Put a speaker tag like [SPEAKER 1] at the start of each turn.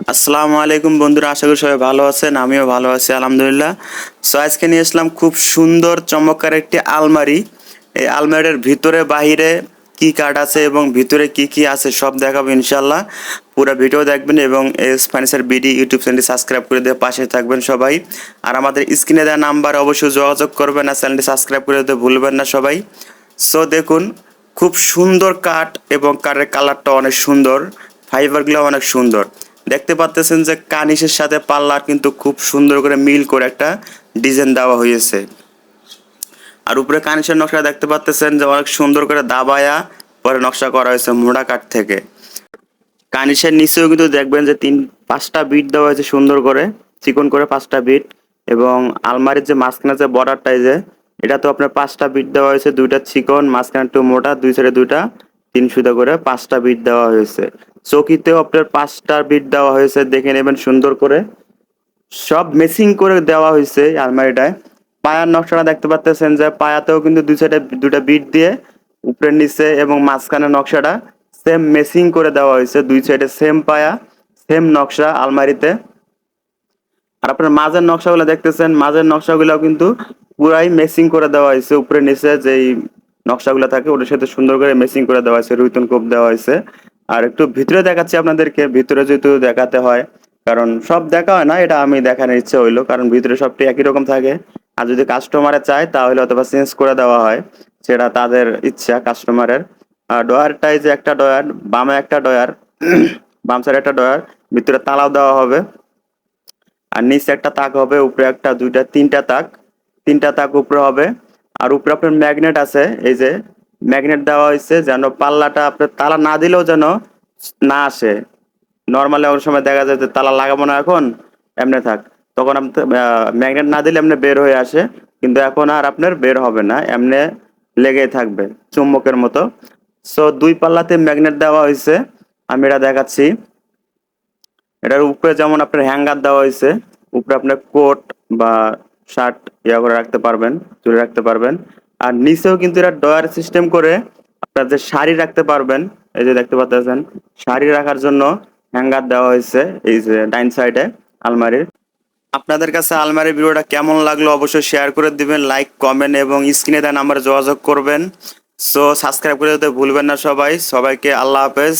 [SPEAKER 1] আসসালামু আলাইকুম বন্ধুরা, আশা করি সবাই ভালো আছেন, আমিও ভালো আছি, আলহামদুলিল্লাহ। সো আজকে নিয়ে আসলাম খুব সুন্দর, চমৎকার একটি আলমারি। এই আলমারির ভিতরে, বাহিরে কি কার্ড আছে এবং ভিতরে কি কি আছে সব দেখাবো ইনশাল্লাহ পুরো ভিডিও দেখবেন এবং এস ফার্নিচার বিডি ইউটিউব চ্যানেলটি সাবস্ক্রাইব করে দিয়ে পাশে থাকবেন সবাই। আর আমাদের স্ক্রিনে দেওয়া নাম্বার অবশ্যই যোগাযোগ করবেন আর চ্যানেলটি সাবস্ক্রাইব করে দিতে ভুলবেন না সবাই। সো দেখুন, খুব সুন্দর কাঠ এবং কাঠের কালারটা অনেক সুন্দর ফাইবারগুলো অনেক সুন্দর। দেখতে পাচ্তেছেন যে কানিসের সাথে পাল্লার কিন্তু খুব সুন্দর করে মিল করে একটা ডিজাইন দেওয়া হয়েছে। আর উপরে কানিসের নকশা দেখতে পাচ্তেছেন যে অনেক সুন্দর করে দাবায়া পরে নকশা করা হয়েছে মোড়া কাঠ থেকে। কানিসের নিচেও কিন্তু দেখবেন যে তিন, পাঁচটা বিট দেওয়া হয়েছে সুন্দর করে, চিকন করে পাঁচটা বিট এবং আলমারির যে মাঝখানে যে বর্ডারটাই যে এটা তো আপনার পাঁচটা বিট দেওয়া হয়েছে, দুইটা চিকন, মাঝখানে একটু মোটা, দুই সাইডে দুইটা তিন সুতা করে পাঁচটা বিট দেওয়া হয়েছে। চকিতেও আপনার পাঁচটা বিট দেওয়া হয়েছে, দেখে নেবেন সুন্দর করে। সব মেসিং করে দেওয়া হয়েছে আলমারিটায়। পায়ার নকশাটা দেখতে পাচ্ছেন যে পায়াতেও কিন্তু দুই সাইডে দুটা বিট দিয়ে উপরের নিচে এবং মাঝখানে নকশাটা সেম মেসিং করে দেওয়া হয়েছে, দুই সাইডে সেম পায়া সেম নকশা আলমারিতে। আর আপনার মাঝের নকশাগুলো দেখতেছেন, মাঝের নকশাগুলো কিন্তু পুরাই মেসিং করে দেওয়া হয়েছে উপরে নিচে যেই নকশাগুলো থাকে, ওটার সাথে সুন্দর করে মেসিং করে দেওয়া হয়েছে, রুইতন কোপ দেওয়া হয়েছে। আর একটু ভিতরে দেখাচ্ছি আপনাদেরকে, ভিতরে যেহেতু দেখাতে হয়, কারণ সব দেখা হয় না, এটা আমি দেখানোর ইচ্ছে হইল, কারণ ভিতরে সবটি একই রকম থাকে। আর যদি কাস্টমারে চায়, তাহলে অথবা চেঞ্জ করে দেওয়া হয়, সেটা তাদের ইচ্ছা কাস্টমারের আর ডয়ারটাই যে একটা ডয়ার বামে একটা ডয়ার বাম সাইডে একটা ডয়ার ভিতরে তালাও দেওয়া হবে। আর নিচে একটা তাক হবে, উপরে একটা, দুইটা, তিনটা তাক তিনটা তাক উপরে হবে। আর উপরে আপনার ম্যাগনেট আছে, এই যে ম্যাগনেট দেওয়া হয়েছে যেন পাল্লাটা আপনার তালা না দিলেও যেন না আসে। নর্মালি অনেক সময় দেখা যায় যে তালা লাগাবো না এখন, এমনি থাক। তখন ম্যাগনেট না দিলে এমনি বের হয়ে আসে, কিন্তু এখন আর আপনার বের হবে না, এমনি লেগেই থাকবে, চুম্বকের মতো। সো দুই পাল্লাতে ম্যাগনেট দেওয়া হয়েছে, আমি এটা দেখাচ্ছি। এটার উপরে যেমন আপনার হ্যাঙ্গার দেওয়া হয়েছে, উপরে আপনার কোট বা শার্ট ইয়া করে রাখতে পারবেন তুলে রাখতে পারবেন। আর নিচেও কিন্তু এটা ডয়ার সিস্টেম করে আপনার যে শাড়ি রাখতে পারবেন, এই যে দেখতে পাচ্ছেন, শাড়ি রাখার জন্য হ্যাঙ্গার দেওয়া হয়েছে এই যে ডাইন সাইডে আলমারির। আপনাদের কাছে আলমারির ভিডিওটা কেমন লাগল অবশ্যই শেয়ার করে দিবেন, লাইক, কমেন্ট এবং স্ক্রিনে দেওয়া নাম্বারে যোগাযোগ করবেন। সো সাবস্ক্রাইব করে দিতে ভুলবেন না সবাই, সবাইকে আল্লাহ হাফেজ।